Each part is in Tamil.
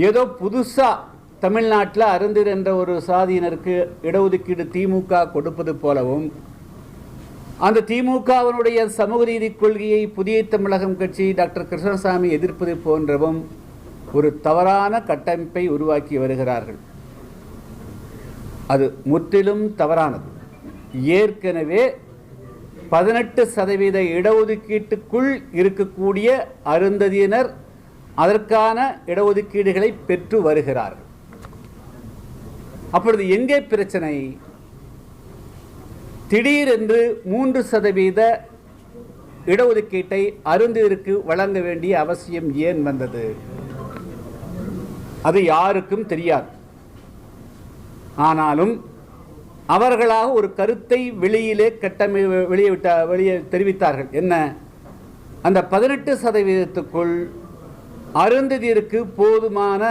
ஏதோ புதுசாக தமிழ்நாட்டில் அருந்தர் என்ற ஒரு சாதியினருக்கு இடஒதுக்கீடு திமுக கொடுப்பது போலவும் அந்த திமுகவினுடைய சமூக நீதி கொள்கையை புதிய தமிழகம் கட்சி டாக்டர் கிருஷ்ணசாமி எதிர்ப்பது போன்றவும் ஒரு தவறான கட்டமைப்பை உருவாக்கி வருகிறார்கள். அது முற்றிலும் தவறானது. ஏற்கனவே பதினெட்டு சதவீத இடஒதுக்கீட்டுக்குள் இருக்கக்கூடிய அருந்ததியினர் அதற்கான இடஒதுக்கீடுகளை பெற்று வருகிறார்கள். அப்பொழுது எங்கே பிரச்சனை? திடீரென்று மூன்று சதவீத இடஒதுக்கீட்டை அருந்திற்கு வழங்க வேண்டிய அவசியம் ஏன் வந்தது? அது யாருக்கும் தெரியாது. ஆனாலும் அவர்களாக ஒரு கருத்தை வெளியிலே கட்டமை வெளியே விட்ட வெளியே தெரிவித்தார்கள். என்ன? அந்த பதினெட்டு சதவீதத்துக்குள் அருந்ததியருக்கு போதுமான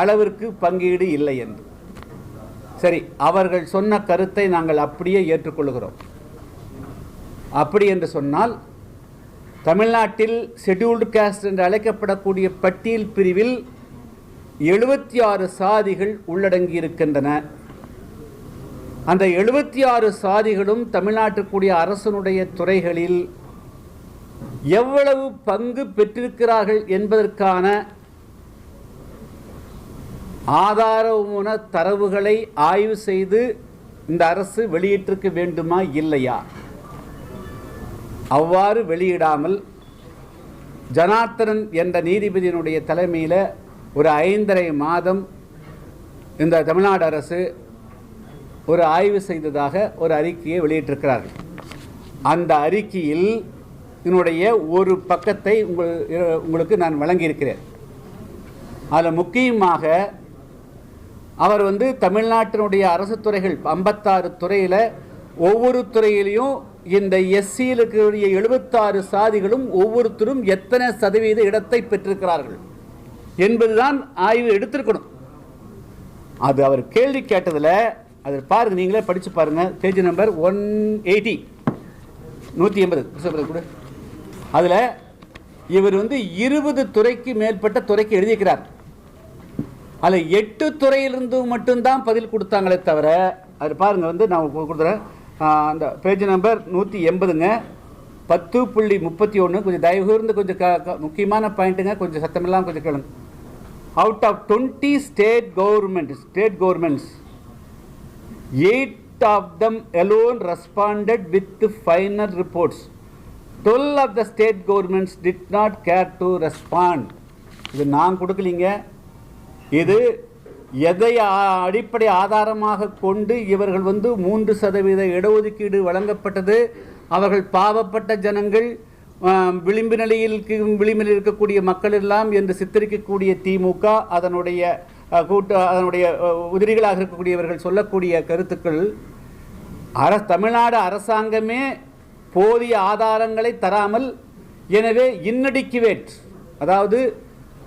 அளவிற்கு பங்கீடு இல்லை என்று. சரி அவர்கள் சொன்ன கருத்தை நாங்கள் அப்படியே ஏற்றுக்கொள்கிறோம். அப்படி என்று சொன்னால் தமிழ்நாட்டில் ஷெட்யூல்டு காஸ்ட் என்று அழைக்கப்படக்கூடிய பட்டியல் பிரிவில் எழுபத்தி ஆறு சாதிகள் உள்ளடங்கி இருக்கின்றன அந்த எழுபத்தி ஆறு சாதிகளும் தமிழ்நாட்டுக்குரிய அரசனுடைய துறைகளில் எவ்வளவு பங்கு பெற்றிருக்கிறார்கள் என்பதற்கான ஆதாரமான தரவுகளை ஆய்வு செய்து இந்த அரசு வெளியிட்டிருக்க வேண்டுமா இல்லையா? அவ்வாறு வெளியிடாமல் ஜனார்த்தனன் என்ற நீதிபதியினுடைய தலைமையில் ஒரு ஐந்தரை மாதம் இந்த தமிழ்நாடு அரசு ஒரு ஆய்வு செய்ததாக ஒரு அறிக்கையை வெளியிட்டிருக்கிறார்கள். அந்த அறிக்கையில் இதனுடைய ஒரு பக்கத்தை உங்கள் உங்களுக்கு நான் வழங்கியிருக்கிறேன். அதில் முக்கியமாக அவர் வந்து தமிழ்நாட்டினுடைய அரசு துறைகள் ஐம்பத்தாறு துறையில் ஒவ்வொரு துறையிலையும் இந்த எஸ்சியில் இருக்கக்கூடிய எழுபத்தாறு சாதிகளும் ஒவ்வொருத்தரும் எத்தனை சதவீத இடத்தை பெற்றிருக்கிறார்கள் என்பதுதான் ஆய்வு எடுத்திருக்கணும். அது அவர் கேள்வி கேட்டதில் அது பாருங்கள் நீங்களே படித்து பாருங்கள் பேஜ் நம்பர் ஒன் எயிட்டி நூற்றி எண்பது. கூட. அதில் இவர் வந்து இருபது துறைக்கு மேற்பட்ட துறைக்கு எழுதியிருக்கிறார். அதில் எட்டு துறையிலிருந்து மட்டும்தான் பதில் கொடுத்தாங்களே தவிர அது பாருங்கள் வந்து நான் கொடுத்துறேன். கொடுக்குறேன் அந்த பேஜ் நம்பர் நூற்றி எண்பதுங்க. பத்து புள்ளி முப்பத்தி ஒன்று கொஞ்சம் தயவுகூர்ந்து கொஞ்சம் க முக்கியமான பாயிண்ட்டுங்க. கொஞ்சம் சத்தமெல்லாம் கொஞ்சம் கேளுங்க. Out of twenty state government state governments eight of them alone responded with final reports twelve of the state governments did not care to respond இது நான் கொடுக்கலீங்க. இது எதை அடிப்படை ஆதாரமாக கொண்டு இவர்கள் வந்து மூன்று சதவீத இடஒதுக்கீடு வழங்கப்பட்டது. அவர்கள் பாவப்பட்ட ஜனங்கள் விளிம்பு நிலையில் விளிம்பில் இருக்கக்கூடிய மக்கள் எல்லாம் என்று சித்தரிக்கக்கூடிய திமுக அதனுடைய கூட்ட அதனுடைய உதிரிகளாக இருக்கக்கூடியவர்கள் சொல்லக்கூடிய கருத்துக்கள் அர தமிழ்நாடு அரசாங்கமே போதிய ஆதாரங்களை தராமல் எனவே இன்னடிக்குவேட் அதாவது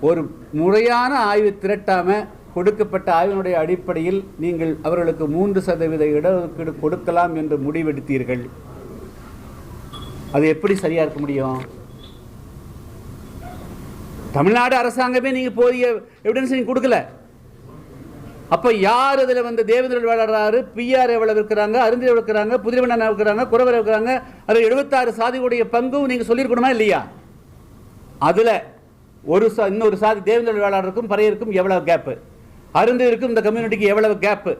ஒரு முறையான ஆய்வு திரட்டாமல் கொடுக்கப்பட்ட ஆய்வினுடைய அடிப்படையில் நீங்கள் அவர்களுக்கு மூன்று சதவீத இடஒதுக்கீடு கொடுக்கலாம் என்று முடிவெடுத்தீர்கள். அது எப்படி சரியா இருக்க முடியும்? தமிழ்நாடு அரசாங்கமே நீங்கள் போதிய எவிடன்ஸ் நீங்கள் கொடுக்கல. அப்போ யார் இதில் வந்து தேவேந்திரன் விளையாடுறாரு? பிஆர் எவ்வளவு இருக்கிறாங்க? அருந்திரி இருக்கிறாங்க? புதிரவண்ணன் இருக்கிறாங்க? குறவர் இருக்கிறாங்க? அதில் எழுபத்தாறு சாதிகளுடைய பங்கும் நீங்கள் சொல்லியிருக்கணுமா இல்லையா? அதில் ஒரு சா இன்னொரு சாதி தேவேந்திர வேளாளருக்கும் பறையருக்கும் எவ்வளவு கேப்பு அருந்திருக்கும் இந்த கம்யூனிட்டிக்கு எவ்வளவு கேப்பு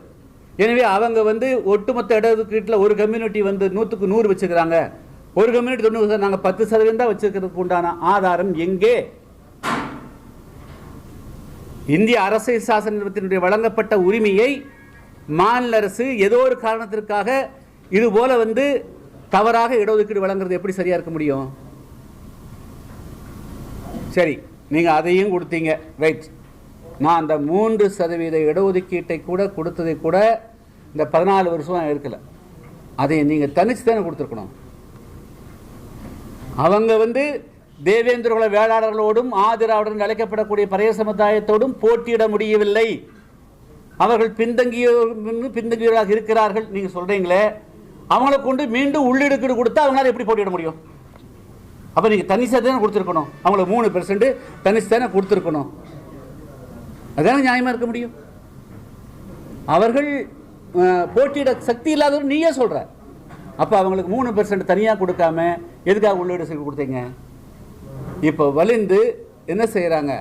எனவே அவங்க வந்து ஒட்டுமொத்த இடஒதுக்கீட்டில் ஒரு கம்யூனிட்டி வந்து நூற்றுக்கு நூறு வச்சுக்கிறாங்க ஒரு கம்யூனிட்டி தொண்ணூறு நாங்கள் பத்து சதவீதம் தான் வச்சுக்கிறதுக்கு உண்டான ஆதாரம் எங்கே? இந்திய அரசியல் நிறுவனத்தினுடைய வழங்கப்பட்ட உரிமையை மாநில அரசு ஏதோ ஒரு காரணத்திற்காக இது போல வந்து தவறாக இடஒதுக்கீடு வழங்குறது எப்படி சரியா இருக்க முடியும்? சரி நீங்க அதையும் கொடுத்தீங்க. ரைட் நான் அந்த மூன்று சதவீத இடஒதுக்கீட்டை கூட கொடுத்ததை கூட இந்த பதினாலு வருஷம் இருக்கல அதை நீங்க தனிச்சு தானே கொடுத்துருக்கணும். அவங்க வந்து தேவேந்திரகுல வேளாளர்களோடும் ஆதிராவுடன் அழைக்கப்படக்கூடிய பழைய சமுதாயத்தோடும் போட்டியிட முடியவில்லை. அவர்கள் பின்தங்கிய பின்தங்கியவர்களாக இருக்கிறார்கள். நீங்கள் சொல்கிறீங்களே அவங்கள கொண்டு மீண்டும் உள்ளிடுக்கீடு கொடுத்தா அவங்களால எப்படி போட்டியிட முடியும்? அப்போ நீங்கள் தனி தானே கொடுத்துருக்கணும். அவங்கள மூணு பெர்சன்ட் தனி தானே கொடுத்துருக்கணும். அதான நியாயமாக இருக்க முடியும்? அவர்கள் போட்டியிட சக்தி இல்லாதவர் நீயே சொல்கிற அப்போ அவங்களுக்கு மூணு பெர்சன்ட் தனியாக கொடுக்காம எதுக்காக உள்ளீடு செய்து கொடுத்தீங்க? இப்போ வலிந்து என்ன செய்கிறாங்க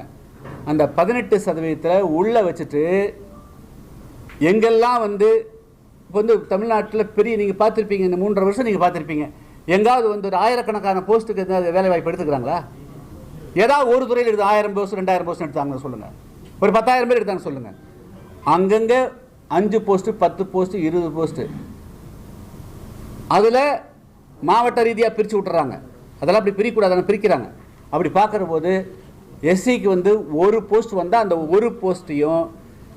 அந்த பதினெட்டு சதவீதத்தில் உள்ளே வச்சுட்டு எங்கெல்லாம் வந்து இப்போ வந்து தமிழ்நாட்டில் பெரிய நீங்கள் பார்த்துருப்பீங்க இந்த மூன்றரை வருஷம் நீங்கள் பார்த்துருப்பீங்க. எங்காவது வந்து ஒரு ஆயிரக்கணக்கான போஸ்ட்டுக்கு எதாவது வேலை வாய்ப்பு எடுத்துக்கிறாங்களா? ஏதாவது ஒரு துறையில் எடுத்து ஆயிரம் போஸ்ட் ரெண்டாயிரம் போஸ்ட் எடுத்தாங்கன்னு சொல்லுங்கள் ஒரு பத்தாயிரம் பேர் எடுத்தாங்க சொல்லுங்கள் அங்கங்கே அஞ்சு போஸ்ட்டு பத்து போஸ்ட்டு இருபது போஸ்ட்டு. அதில் மாவட்ட ரீதியாக பிரித்து விட்டுறாங்க. அதெல்லாம் அப்படி பிரிக்கக்கூடாது பிரிக்கிறாங்க. அப்படி பார்க்குற போது எஸ்சிக்கு வந்து ஒரு போஸ்ட் வந்தால் அந்த ஒரு போஸ்ட்டையும்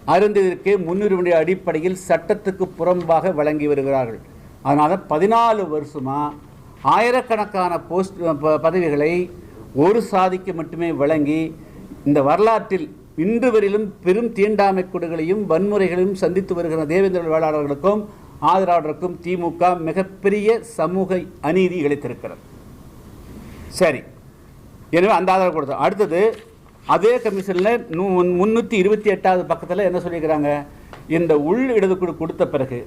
அருந்ததிற்கு முன்னுரிமை அடிப்படையில் சட்டத்துக்கு புறம்பாக வழங்கி வருகிறார்கள். அதனால் பதினாலு வருஷமாக ஆயிரக்கணக்கான போஸ்ட் ப- பதவிகளை ஒரு சாதிக்கு மட்டுமே வழங்கி இந்த வரலாற்றில் இன்று வரையிலும் பெரும் தீண்டாமை கொடுகளையும் வன்முறைகளையும் சந்தித்து வருகிற தேவேந்திர வேளாளர்களுக்கும் ஆதரவாளருக்கும் திமுக மிகப்பெரிய சமூக அநீதி இழைத்திருக்கிறது. சரி. எனவே அந்த ஆதாரம் கொடுத்தோம். அடுத்தது அதே கமிஷனில் முந்நூற்றி இருபத்தி எட்டாவது பக்கத்தில் என்ன சொல்லியிருக்கிறாங்க? இந்த உள் இடதுக்குழு கொடுத்த பிறகு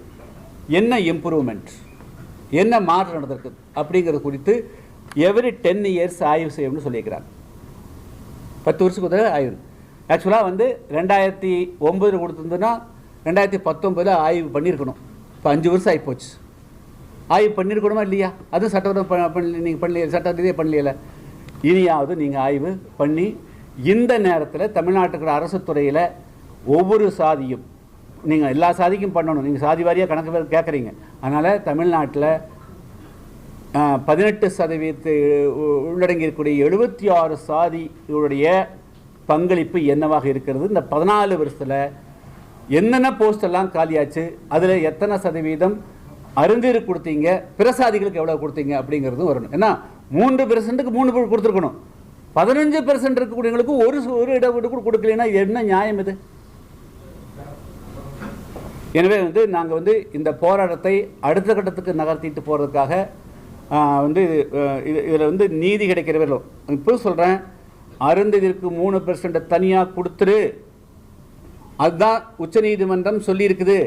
என்ன இம்ப்ரூவ்மெண்ட் என்ன மாற்றம் நடந்திருக்கு அப்படிங்கிறது குறித்து எவ்ரி டென் இயர்ஸ் ஆய்வு செய்யணும்னு சொல்லியிருக்கிறாங்க. பத்து வருஷத்துக்கு உதவ ஆய்வு. ஆக்சுவலாக வந்து ரெண்டாயிரத்தி ஒம்பதில் கொடுத்துருந்ததுன்னா ரெண்டாயிரத்தி பத்தொம்பதில் ஆய்வு பண்ணியிருக்கணும். இப்போ அஞ்சு வருஷம் ஆகிப்போச்சு ஆய்வு பண்ணியிருக்கணுமா இல்லையா? அதுவும் சட்டவிரோதம் பண்ணி நீங்கள் பண்ணலையே சட்ட ரீதியாக பண்ணலையில. இனியாவது நீங்கள் ஆய்வு பண்ணி இந்த நேரத்தில் தமிழ்நாட்டுக்கிற அரசு துறையில் ஒவ்வொரு சாதியும் நீங்கள் எல்லா சாதிக்கும் பண்ணணும். நீங்கள் சாதி வாரியாக கணக்கு பேர் கேட்குறீங்க அதனால் தமிழ்நாட்டில் பதினெட்டு சதவீதத்தை உள்ளடங்கியிருக்கக்கூடிய எழுபத்தி ஆறு சாதியுடைய பங்களிப்பு என்னவாக இருக்கிறது? இந்த பதினாலு வருஷத்தில் என்னென்ன போஸ்ட் எல்லாம் காலியாச்சு? அதில் எத்தனை சதவீதம் அருந்தீர் கொடுத்தீங்க? பிற சாதிகளுக்கு எவ்வளோ கொடுத்தீங்க? அப்படிங்கிறதும் வரணும். ஏன்னா மூன்று பெர்சன்ட்டுக்கு மூணு பேர் கொடுத்துருக்கணும். பதினஞ்சு பெர்சன்ட் இருக்கக்கூடியவங்களுக்கு ஒரு ஒரு இடஒதுக்கீடு கூட கொடுக்கலைன்னா என்ன நியாயம் இது? எனவே வந்து நாங்கள் வந்து இந்த போராட்டத்தை அடுத்த கட்டத்துக்கு நகர்த்திட்டு போகிறதுக்காக வந்து இது இதில் வந்து நீதி கிடைக்கிறவர்களோ வரையிலும் இப்போ சொல்கிறேன் அருந்ததிற்கு மூணு பெர்சன்ட் தனியாக கொடுத்துரு. அதுதான் உச்சநீதிமன்றம் சொல்லியிருக்குது.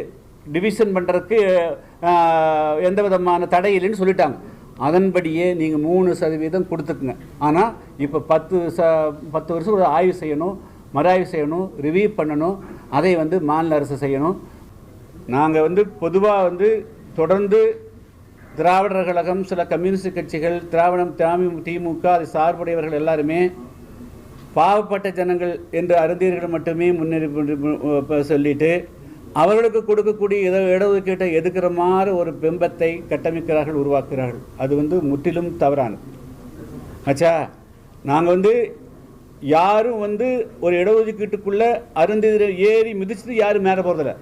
டிவிஷன் பண்ணுறதுக்கு எந்த விதமான தடை இல்லைன்னு சொல்லிட்டாங்க. அதன்படியே நீங்கள் மூணு சதவீதம் கொடுத்துக்குங்க. ஆனால் இப்போ பத்து ச பத்து வருஷம் ஒரு ஆய்வு செய்யணும் மறாய்வு செய்யணும் ரிவ்யூ பண்ணணும் அதை வந்து மாநில அரசு செய்யணும். நாங்கள் வந்து பொதுவாக வந்து தொடர்ந்து திராவிடர் கழகம் சில கம்யூனிஸ்ட் கட்சிகள் திராவிடம் தாமி திமுக அது சார்புடையவர்கள் எல்லாருமே பாவப்பட்ட ஜனங்கள் என்று அருந்தியர்கள் மட்டுமே முன்னேறி சொல்லிட்டு அவர்களுக்கு கொடுக்கக்கூடிய இட இடஒதுக்கீட்டை எதுக்கிற மாதிரி ஒரு பிம்பத்தை கட்டமைக்கிறார்கள் உருவாக்குகிறார்கள். அது வந்து முற்றிலும் தவறானது. ஆச்சா நாங்கள் வந்து யாரும் வந்து ஒரு இடஒதுக்கீட்டுக்குள்ளே அருந்ததில் ஏறி மிதிச்சுட்டு யாரும் மேலே போகிறதில்ல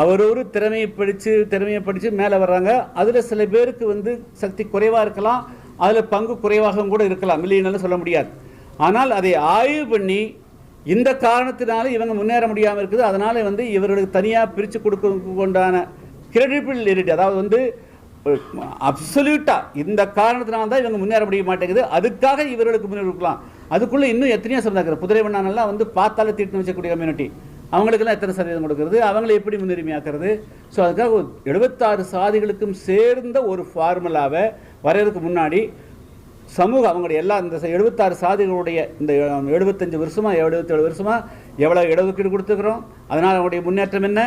அவரொரு திறமையை படித்து திறமையை படித்து மேலே வர்றாங்க. அதில் சில பேருக்கு வந்து சக்தி குறைவாக இருக்கலாம். அதில் பங்கு குறைவாகவும் கூட இருக்கலாம். இல்லைன்னு சொல்ல முடியாது. ஆனால் அதை ஆய்வு பண்ணி இந்த காரணத்தினால இவங்க முன்னேற முடியாமல் இருக்குது. அதனால் வந்து இவர்களுக்கு தனியாக பிரித்து கொடுக்க கொண்டான கிரெடிபிலிட்டி அதாவது வந்து அப்சல்யூட்டாக இந்த காரணத்தினால தான் இவங்க முன்னேற முடிய மாட்டேங்குது. அதுக்காக இவர்களுக்கு முன்னேறிக்கலாம் அதுக்குள்ளே இன்னும் எத்தனையோ சதவீதம் இருக்குது புதிரைவண்ணானெல்லாம் வந்து பார்த்தாலே தீட்டு வச்சக்கூடிய கம்யூனிட்டி அவங்களுக்கெல்லாம் எத்தனை சதவீதம் கொடுக்கறது? அவங்களை எப்படி முன்னுரிமையாக்குறது? ஸோ அதுக்காக எழுபத்தாறு சாதிகளுக்கும் சேர்ந்த ஒரு ஃபார்முலாவை வரையறதுக்கு முன்னாடி சமூகம் அவங்களுடைய எல்லா இந்த எழுபத்தாறு சாதிகளுடைய இந்த எழுபத்தஞ்சு வருஷமாக எழுபத்தேழு வருஷமாக எவ்வளோ இடஒதுக்கீடு கொடுத்துக்கிறோம் அதனால் அவங்களுடைய முன்னேற்றம் என்ன?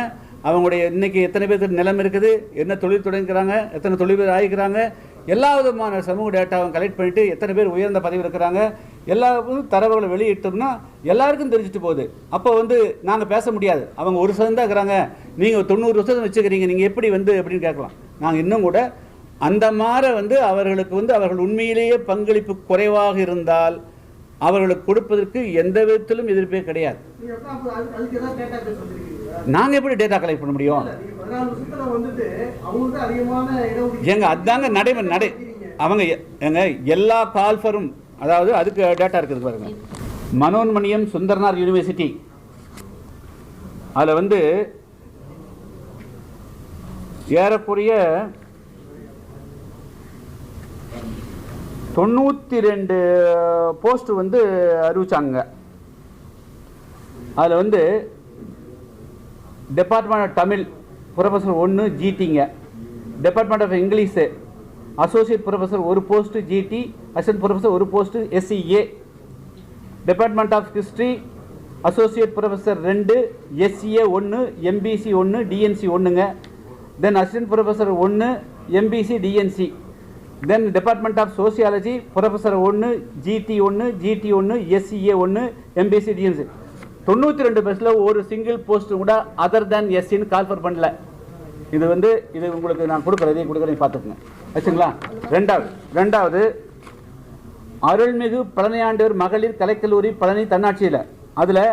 அவங்களுடைய இன்றைக்கி எத்தனை பேருக்கு நிலம் இருக்குது? என்ன தொழில் தொடங்குறாங்க? எத்தனை தொழில் பேர் ஆகிக்கிறாங்க எல்லா விதமான சமூக டேட்டாவும் கலெக்ட் பண்ணிட்டு எத்தனை பேர் உயர்ந்த பதவி இருக்கிறாங்க? எல்லா தரவுகளை வெளியிட்டோம்னா எல்லாருக்கும் தெரிஞ்சுட்டு போகுது. அப்போ வந்து நாங்கள் பேச முடியாது. அவங்க ஒரு சதம் தான் இருக்கிறாங்க. நீங்கள் தொண்ணூறு வருஷம் வச்சுக்கிறீங்க. நீங்கள் எப்படி வந்து அப்படின்னு கேட்கலாம். நாங்கள் இன்னும் கூட அந்த மாதிரி வந்து அவர்களுக்கு வந்து அவர்கள் உண்மையிலேயே பங்களிப்பு குறைவாக இருந்தால் அவர்களுக்கு கொடுப்பதற்கு எந்த விதத்திலும் எதிர்ப்பே கிடையாது? நாங்கள் எப்படி டேட்டா கலெக்ட் பண்ண முடியும்? ஏங்க அதாங்க நடைமுறை நடை. அவங்க எ- ஏங்க எல்லா கால்ஃபரும் அதாவது அதுக்கு டேட்டா இருக்குது பாருங்க. மனோன்மணியம் சுந்தரனார் யூனிவர்சிட்டி அதில் வந்து ஏறக்குறைய தொண்ணூற்றி ரெண்டு போஸ்ட் வந்து அறிவிச்சாங்க. அதில் வந்து டிபார்ட்மெண்ட் ஆஃப் தமிழ் ப்ரொஃபஸர் ஒன்று ஜிடிங்க department of English associate professor ஒரு போஸ்ட்டு ஜிடி அசிஸ்டன்ட் ப்ரொஃபஸர் ஒரு post SCA department of history associate professor ரெண்டு எஸ்சிஏ ஒன்று எம்பிசி ஒன்று டிஎன்சி ஒன்றுங்க தென் அசிஸ்டன்ட் ப்ரொஃபஸர் ஒன்று MBC DNC then department of sociology professor ஒன்று ஜிடி ஒன்று ஜிடி ஒன்று எஸ்சிஏ ஒன்று எம்பிசி டிஎன்சி தொண்ணூற்றி ரெண்டு பஸ்ஸில் ஒரு சிங்கிள் போஸ்ட்டு கூட அதர் தேன் எஸ்சின்னு கால்ஃபர் பண்ணல. இது வந்து இது உங்களுக்கு நான் கொடுக்குறேன் இதையும் கொடுக்குறேன் பார்த்துக்குங்க. வச்சுங்களா? ரெண்டாவது ரெண்டாவது அருள்மிகு பழனியாண்டவர் மகளிர் கலைக்கல்லூரி பழனி தன்னாட்சியில். அதில்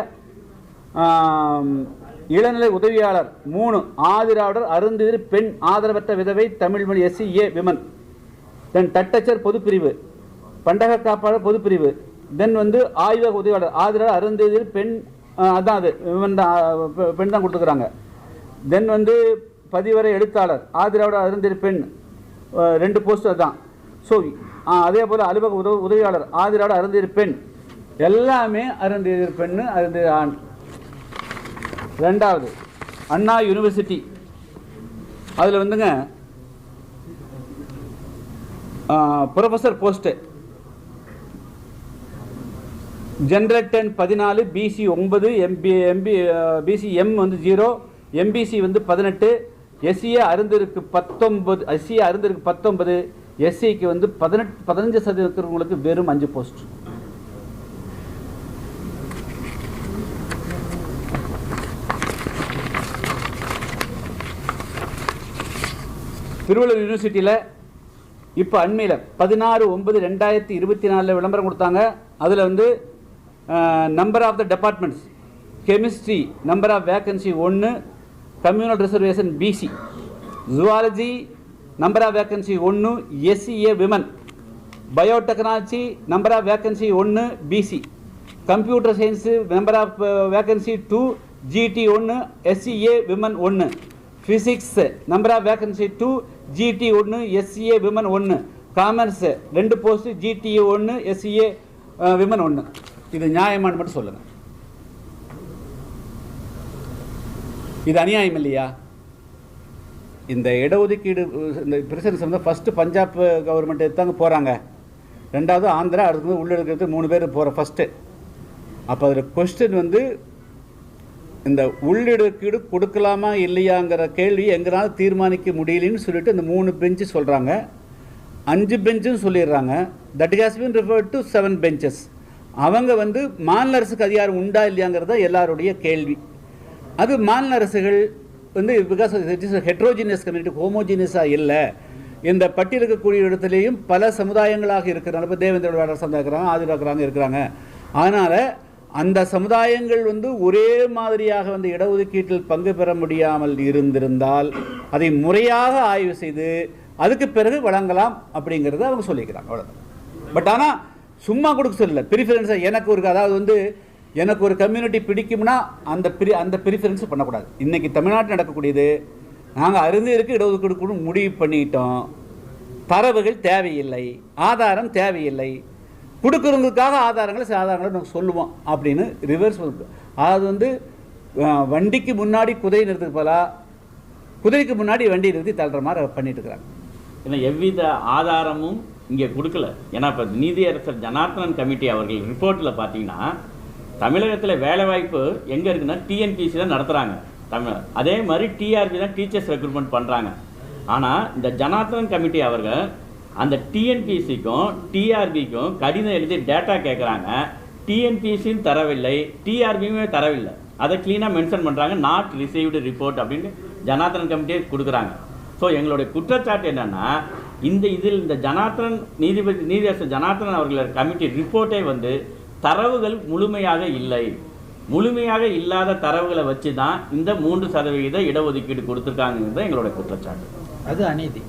இளநிலை உதவியாளர் மூணு ஆதிராவிடர் அருந்திதிர் பெண் ஆதரவற்ற விதவை தமிழ்மொழி எஸ்சி ஏ விமன் தென் தட்டச்சர் பொதுப்பிரிவு. பண்டக காப்பாளர் பொதுப்பிரிவு. தென் வந்து ஆய்வக உதவியாளர். ஆதரவு அருந்ததில் பெண் அதான் அது. விமன் தான் பெண் தான் கொடுத்துக்கிறாங்க தென் வந்து பதிவரை எழுத்தாளர். ஆதிராவிடர் அருந்ததில் பெண். ரெண்டு போஸ்ட் அதுதான் ஸோ அதே போல் அலுவலக உதவி உதவியாளர். ஆதிராவிடர் அருந்ததில் பெண். எல்லாமே அருந்ததிர் பெண் அருந்ததிர் ஆண். ரெண்டாவது அண்ணா யூனிவர்சிட்டி. அதில் வந்துங்க ப்ரொஃபஸர் போஸ்ட்டு ஜென்ரல் டென் பதினாலு பிசி ஒன்பது எம்பி எம்பி பிசி எம் வந்து ஜீரோ எம்பிசி வந்து பதினெட்டு எஸ்சிஏ அருந்திருக்கு பத்தொன்பது எஸ்சிஏ அருந்திருக்கு பத்தொன்பது எஸ்சிக்கு வந்து பதினெட்டு பதினஞ்சு சதவீதம் இருக்கிறவங்களுக்கு வெறும் அஞ்சு போஸ்ட் திருவள்ளூர் யூனிவர்சிட்டியில் இப்போ அண்மையில் பதினாறு ஒன்பது ரெண்டாயிரத்தி இருபத்தி நாலில் விளம்பரம் கொடுத்தாங்க. அதில் வந்து number of the departments chemistry number of vacancy ஒன்று communal reservation BC zoology number of vacancy ஒன்று SCA women biotechnology number of vacancy ஒன்று BC computer science number of vacancy two GT ஒன்று எஸ்சிஏ விமன் ஒன்று physics number of vacancy two GT ஒன்று எஸ்சிஏ விமன் ஒன்று காமர்ஸ் ரெண்டு போஸ்ட் ஜிடிஏ ஒன்று எஸ்சிஏ விமன் ஒன்று இது நியாயமானு மட்டும் சொல்லுங்கள் இது அநியாயம் இல்லையா? இந்த இடஒதுக்கீடு இந்த பிரசன்ஸ் வந்து ஃபஸ்ட்டு பஞ்சாப் கவர்மெண்ட் எடுத்தாங்க போகிறாங்க ரெண்டாவது ஆந்திரா அடுத்தது உள்ளெடுக்கிறது மூணு பேர் போகிற ஃபஸ்ட்டு அப்போ அதில் கொஸ்டின் வந்து இந்த உள்ளிடுக்கீடு கொடுக்கலாமா இல்லையாங்கிற கேள்வி எங்களால் தீர்மானிக்க முடியலன்னு சொல்லிட்டு இந்த மூணு பெஞ்சு சொல்கிறாங்க அஞ்சு பெஞ்சும் சொல்லிடுறாங்க. That has been refer to seven benches அவங்க வந்து மாநில அரசுக்கு அதிகாரம் உண்டா இல்லையாங்கிறத எல்லாருடைய கேள்வி. அது மாநில அரசுகள் வந்து because it is heterogeneous community ஹோமோஜினியஸாக இல்லை. இந்த பட்டியல் இருக்கக்கூடிய இடத்துலையும் பல சமுதாயங்களாக இருக்கிறாங்க. இப்போ தேவேந்திர வேடர் சமுதாயம் இருக்கிறாங்க ஆதிராக்கிறாங்க இருக்கிறாங்க. அதனால் அந்த சமுதாயங்கள் வந்து ஒரே மாதிரியாக வந்து இடஒதுக்கீட்டில் பங்கு பெற முடியாமல் இருந்திருந்தால் அதை முறையாக ஆய்வு செய்து அதுக்கு பிறகு வழங்கலாம் அப்படிங்கிறத அவங்க சொல்லிக்கிறாங்க. அவ்வளோதான் பட் ஆனால் சும்மா கொடுக்க சொல்லல. ப்ரிஃபரன்ஸை எனக்கு ஒரு அதாவது வந்து எனக்கு ஒரு கம்யூனிட்டி பிடிக்கும்னா அந்த பிரி அந்த ப்ரிஃபரன்ஸ் பண்ணக்கூடாது. இன்றைக்கி தமிழ்நாட்டில் நடக்கக்கூடியது நாங்கள் அருந்திற்கு இடஒதுக்கீடு கூட முடிவு பண்ணிட்டோம். தரவுகள் தேவையில்லை. ஆதாரம் தேவையில்லை. கொடுக்குறவங்களுக்காக ஆதாரங்களை சில ஆதாரங்களை நாங்கள் சொல்லுவோம் அப்படின்னு ரிவர்ஸ் அதாவது வந்து வண்டிக்கு முன்னாடி குதிரை நிறுத்துக்கு போல குதிரைக்கு முன்னாடி வண்டி நிறுத்தி தள்ளுற மாதிரி பண்ணிட்டு இருக்கிறாங்க. ஏன்னா எவ்வித ஆதாரமும் இங்கே கொடுக்கல. ஏன்னா இப்போ நீதியரசர் ஜனார்த்தனன் கமிட்டி அவர்கள் ரிப்போர்ட்டில் பார்த்தீங்கன்னா தமிழகத்தில் வேலைவாய்ப்பு எங்கே இருக்குன்னா டிஎன்பிசி தான் நடத்துகிறாங்க தமிழ் அதே மாதிரி டிஆர்பி தான் டீச்சர்ஸ் ரெக்ரூட்மெண்ட் பண்ணுறாங்க ஆனால் இந்த ஜனார்த்தனன் கமிட்டி அவர்கள் அந்த டிஎன்பிசிக்கும் டிஆர்பிக்கும் கடிதம் எழுதி டேட்டா கேட்குறாங்க டிஎன்பிசியும் தரவில்லை. டிஆர்பியுமே தரவில்லை. அதை க்ளீனாக மென்ஷன் பண்ணுறாங்க நாட் ரிசீவ்டு ரிப்போர்ட் அப்படின்னு ஜனார்த்தன் கமிட்டியே கொடுக்குறாங்க. ஸோ எங்களுடைய குற்றச்சாட்டு என்னென்னா இந்த இதில் இந்த ஜனார்த்தனன் நீதிபதி நீதியரசர் ஜனார்த்தனன் அவர்களோட கமிட்டி ரிப்போர்ட்டே வந்து தரவுகள் முழுமையாக இல்லை. முழுமையாக இல்லாத தரவுகளை வச்சு தான் இந்த மூன்று சதவிகித இடஒதுக்கீடு கொடுத்துருக்காங்கிறது எங்களுடைய குற்றச்சாட்டு. அது அநீதி.